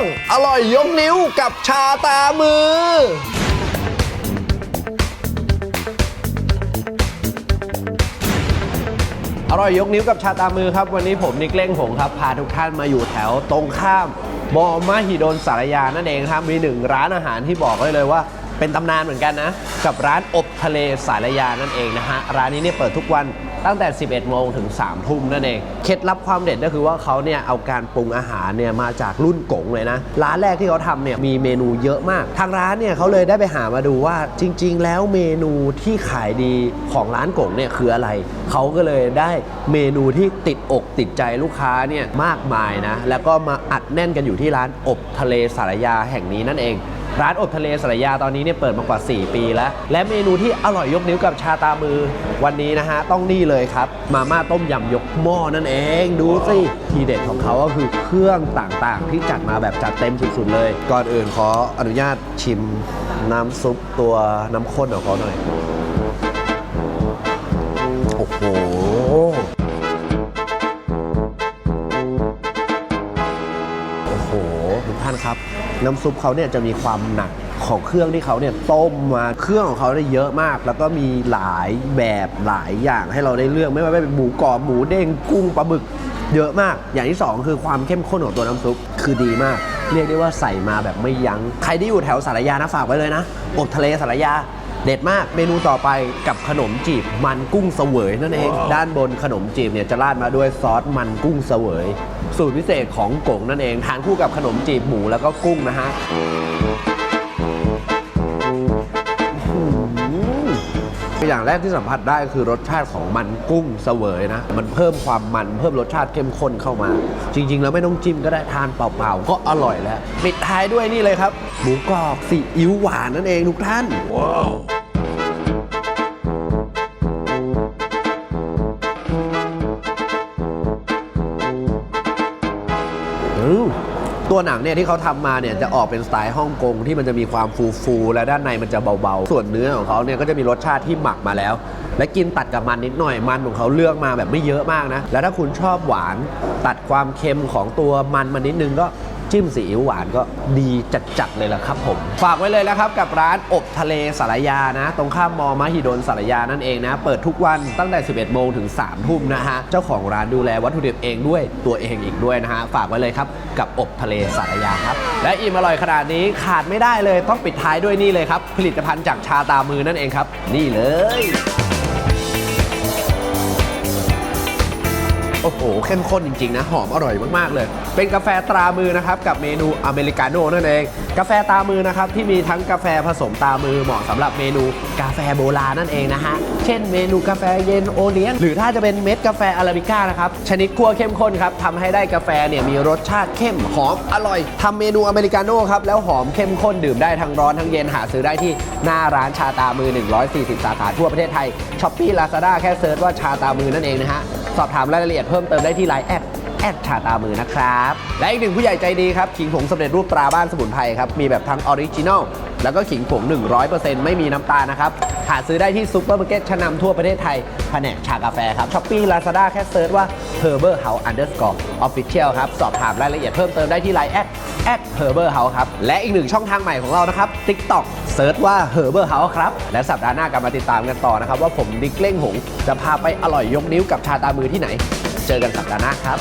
งอร่อยยกนิ้วกับชาตามือ อร่อยยกนิ้วกับชาตามือครับ วันนี้ผมนิกเล้งผงครับ พาทุกท่านมาอยู่แถวตรงข้ามมอมาหิดลสารยานั่นเองครับมีหนึ่งร้านอาหารที่บอกได้เลยว่า เป็นตำนานเหมือนกันนะ กับร้านอบทะเลสารยานั่นเองนะฮะ ร้านนี้เนี่ยเปิดทุกวันตั้งแต่ 11 โมงถึง 3 ทุ่มนั่นเอง เคล็ดลับความเด็ดก็คือว่าเขาเนี่ยเอาการปรุงอาหารเนี่ยมาจากรุ่นกงเลยนะ ร้านแรกที่เขาทำเนี่ยมีเมนูเยอะมาก ทางร้านเนี่ยเขาเลยได้ไปหามาดูว่าจริง ๆ แล้วเมนูที่ขายดีของร้านกงเนี่ยคืออะไร เขาก็เลยได้เมนูที่ติดอกติดใจลูกค้าเนี่ยมากมายนะ แล้วก็มาอัดแน่นกันอยู่ที่ร้านอบทะเลสารยาแห่งนี้นั่นเอง ร้านอบทะเลสระยาตอนนี้เนี่ยเปิดมากว่า 4 ปีแล้ว และเมนูที่อร่อยยกนิ้วกับชาตามือวันนี้นะฮะ ต้องนี่เลยครับ มาม่าต้มยำยกหม้อนั่นเอง ดูสิ ทีเด็ดของเขาก็คือเครื่องต่างๆ ที่จัดมาแบบจัดเต็มสุดๆเลย ก่อนอื่นขออนุญาตชิมน้ำซุปตัวน้ำข้นของเขาหน่อย ทุกท่านครับ น้ำซุปเขาเนี่ยจะมีความหนักของเครื่องที่เขาเนี่ยต้มมาเครื่องของเขาได้เยอะมาก แล้วก็มีหลายแบบหลายอย่างให้เราได้เลือกไม่ว่าจะเป็นหมูกรอบหมูเด้งกุ้งปลาบึกเยอะมาก อย่างที่สองคือความเข้มข้นของตัวน้ำซุปคือดีมาก เรียกได้ว่าใส่มาแบบไม่ยัง้ง ใครที่อยู่แถวสารยานะฝากไว้เลยนะอบทะเลสารยา เด็ดมากเมนูต่อไปกับขนมจีบมันกุ้งเสวยนั่นเอง ด้านบนขนมจีบเนี่ยจะราดมาด้วยซอสมันกุ้งเสวย สูตรพิเศษของกงนั่นเองทานคู่กับขนมจีบหมูแล้วก็กุ้งนะฮะ ออย่างแรกที่สัมผัสได้คือรสชาติของมันกุ้งเสวยนะ มันเพิ่มความมันเพิ่มรสชาติเข้มข้นเข้ามา จริง ๆ แล้วไม่ต้องจิ้มก็ได้ทานเปล่าๆก็อร่อยแล้วปิดท้ายด้วยนี่เลยครับหมูกรอบซีอิ๊วหวานนั่นเองทุกท่านว้าวอืม ตัวหนังเนี่ยที่เขาทำมาเนี่ยจะออกเป็นสไตล์ฮ่องกงที่มันจะมีความฟูฟูๆและด้านในมันจะเบาๆ ส่วนเนื้อของเขาเนี่ยก็จะมีรสชาติที่หมักมาแล้ว และกินตัดกับมันนิดหน่อยมันของเขาเลือกมาแบบไม่เยอะมากนะแล้วถ้าคุณชอบหวานตัดความเค็มของตัวมันมานิดนึงก็ จิ้มซีอิ๊วหวานก็ดีจัดๆเลยล่ะครับผม ฝากไว้เลยนะครับกับร้านอบทะเลสารยานะ ตรงข้ามมอมหิดลสารยานั่นเองนะ เปิดทุกวันตั้งแต่ 11 โมงถึง 3 ทุ่มนะฮะ เจ้าของร้านดูแลวัตถุดิบเองด้วยตัวเองอีกด้วยนะฮะ ฝากไว้เลยครับกับอบทะเลสารยาครับ และอิ่มอร่อยขนาดนี้ขาดไม่ได้เลยต้องปิดท้ายด้วยนี่เลยครับผลิตภัณฑ์จากชาตามือนั่นเองครับ นี่เลย โอ้โหเข้มข้นจริงๆนะหอมอร่อยมากๆเลย เป็นกาแฟตรามือนะครับกับเมนูอเมริกาโน่นั่นเอง กาแฟตรามือนะครับที่มีทั้งกาแฟผสมตรามือเหมาะสำหรับเมนูกาแฟโบราณนั่นเองนะฮะเช่นเมนูกาแฟเย็นโอเลี้ยงหรือถ้าจะเป็นเม็ดกาแฟอาราบิก้านะครับชนิดคั่วเข้มข้นครับทำให้ได้กาแฟเนี่ยมีรสชาติเข้มหอมอร่อยทำเมนูอเมริกาโน่ครับแล้วหอมเข้มข้นดื่มได้ทั้งร้อนทั้งเย็นหาซื้อได้ที่หน้าร้านชาตามือ 140 สาขาทั่วประเทศไทยช้อปปี้ลาซาด้าแค่เซิร์ชว่าชาตามือนั่นเองนะฮะ สอบถามรายละเอียดเพิ่มเติมได้ที่ไลน์แอดแอดชาตามือนะครับ และอีกหนึ่งผู้ใหญ่ใจดีครับขิงผงสำเร็จรูปตราบ้านสมุนไพรครับ มีแบบทั้งออริจินอล แล้วก็ขิงผง 100%ไม่มีน้ำตาลนะครับหาซื้อได้ที่ซูเปอร์มาร์เก็ตชั้นนำทั่วประเทศไทยแผนกชากาแฟครับช้อปปี้ลาซาด้าแค่เซิร์ชว่า Herber House Underscore Official ครับ สอบถามรายละเอียดเพิ่มเติมได้ที่ไลน์แอดแอด Herber House ครับ และอีกหนึ่งช่องทางใหม่ของเรานะครับ TikTok เซิร์ชว่า Herber House ครับ และสัปดาห์หน้ากลับมาติดตามกันต่อนะครับ ว่าผมดิกเล่งหง จะพาไปอร่อยยกนิ้วกับชาตามือที่ไหน เจอกันสัปดาห์หน้าครับ